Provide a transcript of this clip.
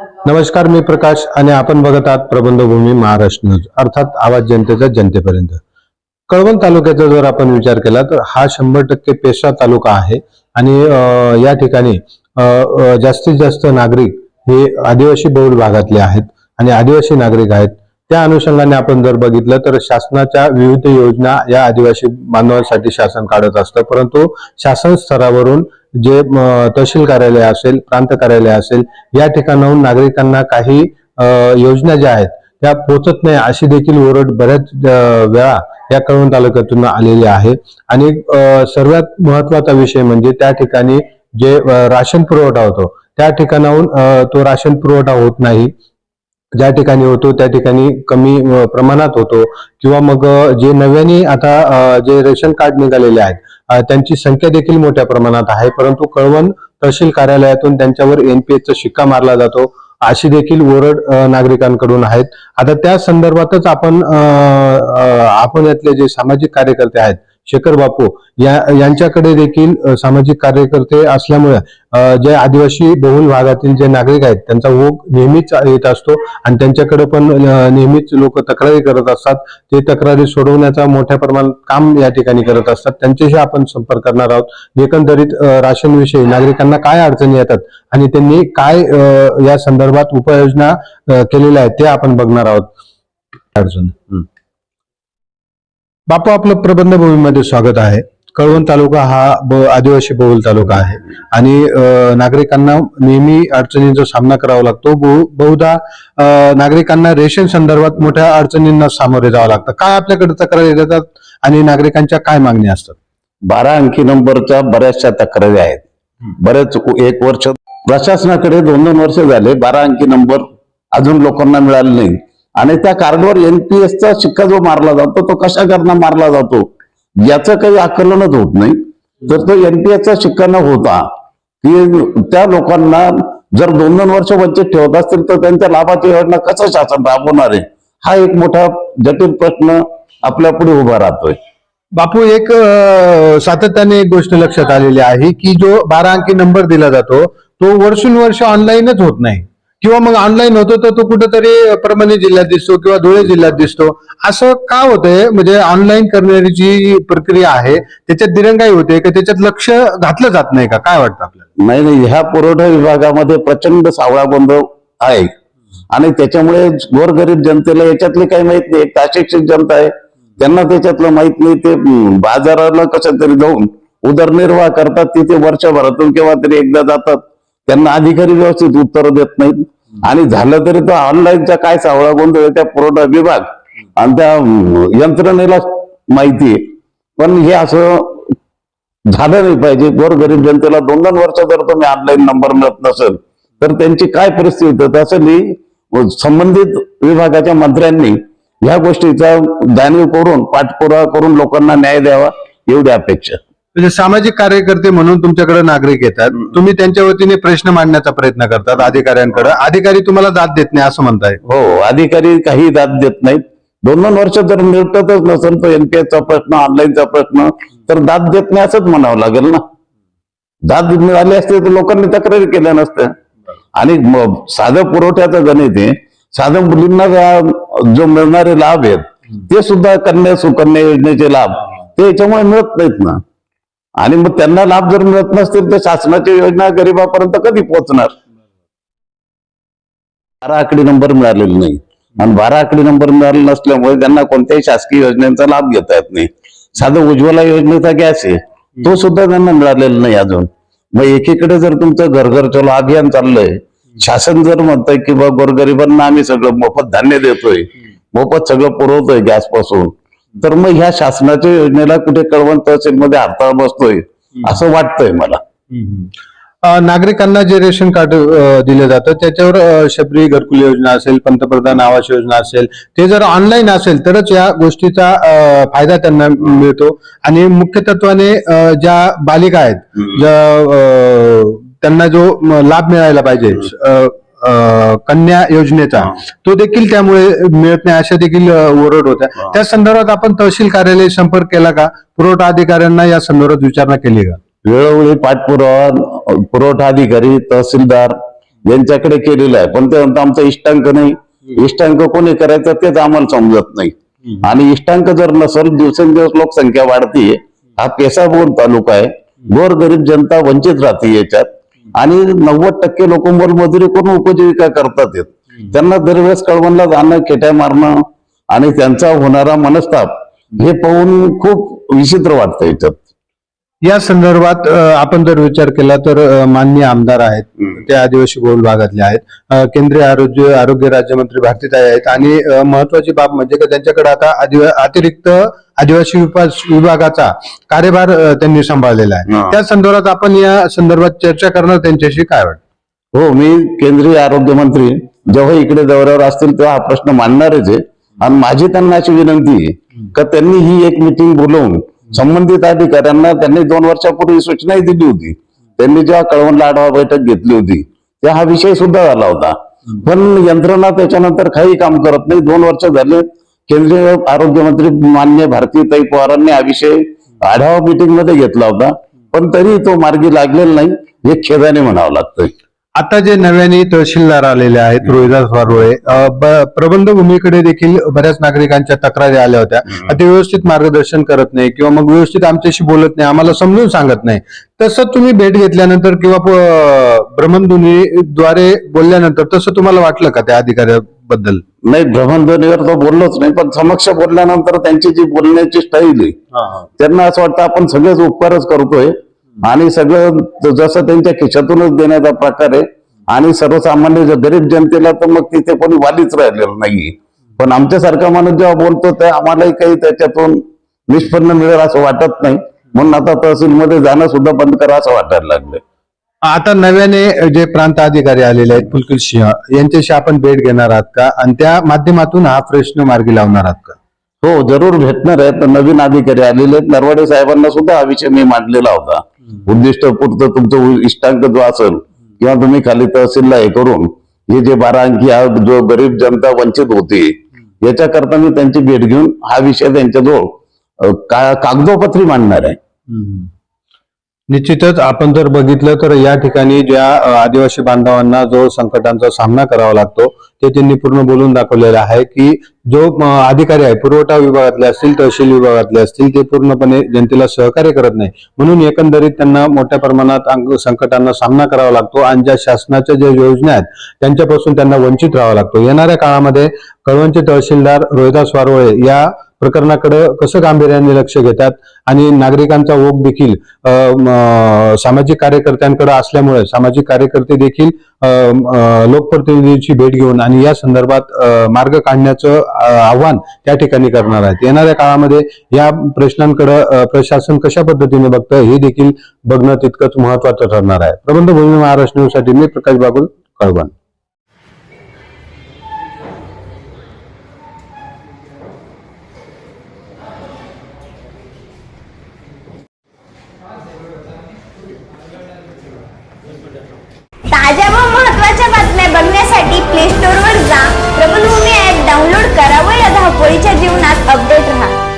नमस्कार मी प्रकाश आणि आपण बघत आहात प्रबंधभूमी महाराष्ट्र न्यूज अर्थात आवाज जनतेचा जनतेपर्यंत. कळवण तालुक्याचा जर आपण विचार केला तर हा शंभर टक्के पेशा तालुका आहे आणि या ठिकाणी जास्तीत जास्त नागरिक हे आदिवासी बहुल भागातले आहेत आणि आदिवासी नागरिक आहेत. त्या अनुषंगाने आपण जर बघितलं तर शासनाच्या विविध योजना या आदिवासी बांधवांसाठी शासन काढत असतं परंतु शासन स्तरावरून जे तहसील कार्यालय असेल प्रांत कार्यालय असेल या ठिकाणाहून नागरिकांना काही योजना ज्या आहेत त्या पोचत नाही अशी देखील ओरड बऱ्याच वेळा या कळवण तालुक्यातून आलेली आहे. आणि सर्वात महत्त्वाचा विषय म्हणजे त्या ठिकाणी जे राशन पुरवठा होतो त्या ठिकाणाहून तो राशन पुरवठा होत नाही. ज्या ठिकाणी होतो त्या ठिकाणी कमी प्रमाणात होतो. किंवा मग जे नव्याने आता जे रेशन कार्ड निघालेले आहेत त्यांची संख्या देखील मोठ्या प्रमाणात आहे. परंतु कळवण तहसील कार्यालयातून त्यांच्यावर एनपीएसचा शिक्का मारला जातो अशी देखील ओरड नागरिकांकडून आहेत. आता त्या संदर्भातच आपण आपण यातले जे सामाजिक कार्यकर्ते आहेत शेखर बापू या यांच्याकडे देखील सामाजिक कार्यकर्ते असल्यामुळे जे आदिवासी बहुल भागातील जे नागरिक आहेत त्यांचा ओघ नेहमीच येत असतो आणि त्यांच्याकडे पण नेहमीच लोक तक्रारी करत असतात. ते तक्रारी सोडवण्याचा मोठ्या प्रमाणात काम या ठिकाणी करत असतात. त्यांच्याशी आपण संपर्क करणार आहोत. एकंदरीत राशनविषयी नागरिकांना काय अडचणी येतात आणि त्यांनी काय या संदर्भात उपाययोजना केलेल्या आहेत ते आपण बघणार आहोत. अडचण? बापू आपलं प्रबंधभूमीमध्ये स्वागत आहे. कळवण तालुका हा ब- आदिवासी बहुल तालुका आहे. आणि नागरिकांना नेहमी अडचणींचा सामना करावा लागतो. बहु- बहुधा नागरिकांना रेशन संदर्भात मोठ्या अडचणींना सामोरे जावं लागतं. काय आपल्याकडे तक्रारी येतात आणि नागरिकांच्या काय मागणी असतात? बारा अंकी नंबरच्या बऱ्याचशा तक्रारी आहेत. बरेच एक वर्ष प्रशासनाकडे दोन दोन वर्ष झाले बारा अंकी नंबर अजून लोकांना मिळाले नाही आणि त्या कार्डवर एनपीएसचा शिक्का जो मारला जातो तो कशा करणं मारला जातो याचं काही आकलनच होत नाही. तर तो एनपीएसचा शिक्का न होता की त्या लोकांना जर दोन दोन वर्ष वंचित ठेवत असतील तर त्यांच्या लाभाची योजना कसं शासन राबवणार आहे? हा एक मोठा जटिल प्रश्न आपल्या पुढे उभा राहतोय. बापू एक सातत्याने एक गोष्ट लक्षात आलेली आहे की जो बारा अंकी नंबर दिला जातो तो वर्षोनुवर्ष ऑनलाईनच होत नाही. किंवा मग ऑनलाईन होतो तर तो कुठेतरी परभणी जिल्ह्यात दिसतो किंवा धुळे जिल्ह्यात दिसतो. असं का होतंय? म्हणजे ऑनलाईन करण्याची जी प्रक्रिया आहे त्याच्यात दिरंगाई होते का? त्याच्यात लक्ष घातलं जात नाही का? काय वाटतं आपल्याला? नाही नाही. ह्या पुरवठा विभागामध्ये प्रचंड सावळा गोंधळ आहे. आणि त्याच्यामुळे गोरगरीब जनतेला याच्यातले काही माहीत नाही. एक अशिक्षित जनता आहे. त्यांना त्याच्यातलं माहीत नाही. ते बाजाराला कशा तरी जाऊन उदरनिर्वाह करतात. तिथे वर्षभरातून केव्हा तरी एकदा जातात. त्यांना अधिकारी व्यवस्थित उत्तर देत नाहीत. आणि झालं तरी तो ऑनलाईनचा काय सावळा गोंधळ त्या पुरवठा विभाग आणि त्या यंत्रणेला माहिती आहे. पण हे असं झालं नाही पाहिजे. गोरगरीब जनतेला दोन दोन वर्ष जर तुम्ही ऑनलाईन नंबर मिळत नसेल तर त्यांची काय परिस्थिती होते? असं मी संबंधित विभागाच्या मंत्र्यांनी ह्या गोष्टीचा जाणीव करून पाठपुरावा करून लोकांना न्याय द्यावा एवढी अपेक्षा. म्हणजे सामाजिक कार्यकर्ते म्हणून तुमच्याकडे नागरिक येतात. तुम्ही त्यांच्या वतीने प्रश्न मांडण्याचा प्रयत्न करतात अधिकाऱ्यांकडे. अधिकारी तुम्हाला दाद देत नाही असं म्हणताय. हो अधिकारी काही दाद देत नाहीत. दोन दोन वर्ष जर मिळतच नसेल तो एनपीएसचा प्रश्न ऑनलाईनचा प्रश्न तर दाद देत नाही असंच म्हणावं लागेल ना. दाद मिळाली असते तर लोकांनी तक्रारी केल्या नसत्या. आणि साधं पुरवठ्याचं गणित आहे. साधं मुलींना जो मिळणारे लाभ आहेत ते सुद्धा कन्या सुकन्या योजनेचे लाभ ते याच्यामुळे मिळत नाहीत ना. आणि मग त्यांना लाभ जर मिळत नसतील तर शासनाची योजना गरिबापर्यंत कधी पोहोचणार? बारा आकडी नंबर मिळालेले नाही आणि बारा आकडी नंबर मिळाले नसल्यामुळे त्यांना कोणत्याही शासकीय योजनेचा लाभ घेता येत नाही. साधं उज्ज्वला योजनेचा गॅस आहे. तो सुद्धा त्यांना मिळालेला नाही अजून. मग एकीकडे जर तुमचं घर घर चलो अभियान चाललंय शासन जर म्हणतंय की बा गोरगरिबांना आम्ही सगळं मोफत धान्य देतोय मोफत सगळं पुरवतोय गॅसपासून तर मग ह्या शासनाच्या योजनेला कुठे कळवण तहसीलमध्ये हरताळ बसतोय असं वाटतंय मला. नागरिकांना जे रेशन कार्ड दिलं जातं त्याच्यावर शबरी घरकुल योजना असेल पंतप्रधान आवास योजना असेल ते जर ऑनलाईन असेल तरच या गोष्टीचा फायदा त्यांना मिळतो. आणि मुख्य तत्वाने ज्या बालिका आहेत ज्या त्यांना जो लाभ मिळायला पाहिजे कन्या योजनेचा. तो देखील त्यामुळे मिळत नाही अशा देखील ओरड होत्या. त्या संदर्भात आपण तहसील कार्यालय संपर्क केला का? पुरवठा अधिकाऱ्यांना या संदर्भात विचारणा केली का? वेळोवेळी पाठपुरावा पुरवठा अधिकारी तहसीलदार यांच्याकडे केलेलं आहे. पण ते आमचा इष्टांक नाही. इष्टांक कोणी करायचं तेच आम्हाला समजत नाही. आणि इष्टांक जर नसेल दिवसेंदिवस लोकसंख्या वाढतीये. हा पेसाबोन तालुका आहे. गोर गरीब जनता वंचित राहते याच्यात. आणि नव्वद टक्के लोक मोलमजुरी करून उपजीविका करतात येत त्यांना दरवेळेस कळवणला जाणं केट्या मारणं आणि त्यांचा होणारा मनस्ताप हे पाहून खूप विचित्र वाटतं याच्यात या संदर्भात आपण जर विचार केला तर माननीय आमदार आहेत ते आदिवासी बहुल भागातले आहेत. केंद्रीय आरोग्य आरोग्य राज्यमंत्री भारतीताई आहेत आणि महत्वाची बाब म्हणजे की त्यांच्याकडे आता आदिवा अतिरिक्त आदिवासी विभागाचा कार्यभार त्यांनी सांभाळलेला आहे. त्या संदर्भात आपण या संदर्भात चर्चा करणार त्यांच्याशी काय वाटतं? हो मी केंद्रीय आरोग्य मंत्री जेव्हा इकडे दौऱ्यावर असतील तेव्हा हा प्रश्न मांडणारच आहे. आणि माझी त्यांना अशी विनंती आहे का त्यांनी ही एक मिटिंग बोलवून संबंधित अधिकाऱ्यांना त्यांनी दोन वर्षापूर्वी सूचनाही दिली होती. त्यांनी जेव्हा कळवणला आढावा बैठक घेतली होती त्या हा विषय सुद्धा झाला होता. पण यंत्रणा त्याच्यानंतर काही काम करत नाही. दोन वर्ष झाले केंद्रीय आरोग्य मंत्री मान्य भारतीताई पवारांनी हा विषय आढावा मीटिंगमध्ये घेतला होता. पण तरी तो मार्गी लागलेला नाही. हे खेदाने म्हणावं लागतंय. आता जे नव्याने तहसीलदार आलेले आहेत रोहिदास वारोळे प्रबंध भूमीकडे देखील बऱ्याच नागरिकांच्या तक्रारी आल्या होत्या. ते व्यवस्थित मार्गदर्शन करत नाही किंवा मग व्यवस्थित आमच्याशी बोलत नाही आम्हाला समजून सांगत नाही. तसं तुम्ही भेट घेतल्यानंतर किंवा भ्रमणध्वनीद्वारे बोलल्यानंतर तसं तुम्हाला वाटलं का त्या अधिकाऱ्याबद्दल? नाही भ्रमणध्वनीवर तो बोललोच नाही पण समक्ष बोलल्यानंतर त्यांची जी बोलण्याची स्टाईल आहे त्यांना असं वाटतं आपण सगळेच उपकारच करतोय. आणि सगळं जसं त्यांच्या खिशातूनच देण्याचा प्रकार आहे आणि सर्वसामान्य ज- गरीब जनतेला तर मग तिथे कोणी वालीच राहिलेलं नाही पण आमच्यासारखा माणूस जेव्हा बोलतो ते आम्हालाही काही त्याच्यातून निष्पन्न मिळेल असं वाटत नाही. म्हणून आता तहसीलमध्ये जाणं सुद्धा बंद करा असं वाटायला लागलं आता नव्याने जे प्रांत अधिकारी आलेले आहेत पुलकित सिंह यांच्याशी आपण भेट घेणार आहात का? आणि त्या माध्यमातून हा प्रश्न मार्गी लावणार आहात का? हो जरूर भेटणार आहे तर नवीन अधिकारी आलेले आहेत. नरवाडे साहेबांना सुद्धा हा विषय मी मांडलेला होता. उद्दिष्ट पुरतं तुमचं इष्टांक जो असेल किंवा तुम्ही खाली तहसीलला हे करून हे जे बारा अंकी हा जो गरीब जनता वंचित होती याच्याकरता मी त्यांची भेट घेऊन हा विषय त्यांच्याजवळ का कागदोपत्री मांडणार आहे. निश्चितच आपण जर बघितलं तर या ठिकाणी ज्या आदिवासी बांधवांना जो संकटांचा सामना करावा लागतो ते त्यांनी पूर्ण बोलून दाखवलेलं आहे की जो अधिकारी आहे पुरवठा विभागातले असतील तहसील विभागातले असतील ते पूर्णपणे जनतेला सहकार्य करत नाही. म्हणून एकंदरीत त्यांना मोठ्या प्रमाणात संकटांना सामना करावा लागतो आणि ज्या शासनाच्या ज्या योजना आहेत त्यांच्यापासून त्यांना वंचित राहावं लागतो. येणाऱ्या काळामध्ये कळवणचे तहसीलदार रोहिदास वारोळे या प्रकरणाकडे कसं गांभीर्याने लक्ष घेतात आणि नागरिकांचा ओघ देखील सामाजिक कार्यकर्त्यांकडे असल्यामुळे सामाजिक कार्यकर्ते देखील लोकप्रतिनिधींची भेट घेऊन आणि या संदर्भात मार्ग काढण्याचं आव्हान त्या ठिकाणी करणार आहेत. येणाऱ्या काळामध्ये या प्रश्नांकडे प्रशासन कशा पद्धतीने बघतं हे देखील बघणं तितकंच महत्वाचं ठरणार आहे. प्रबंध भूमी महाराष्ट्र न्यूजसाठी मी प्रकाश बागुल कळवण. बघण्यासाठी प्ले स्टोअरवर जा. प्रबलभूमी ॲप डाउनलोड करा व या धावपळीच्या जीवनात अपडेट राहा.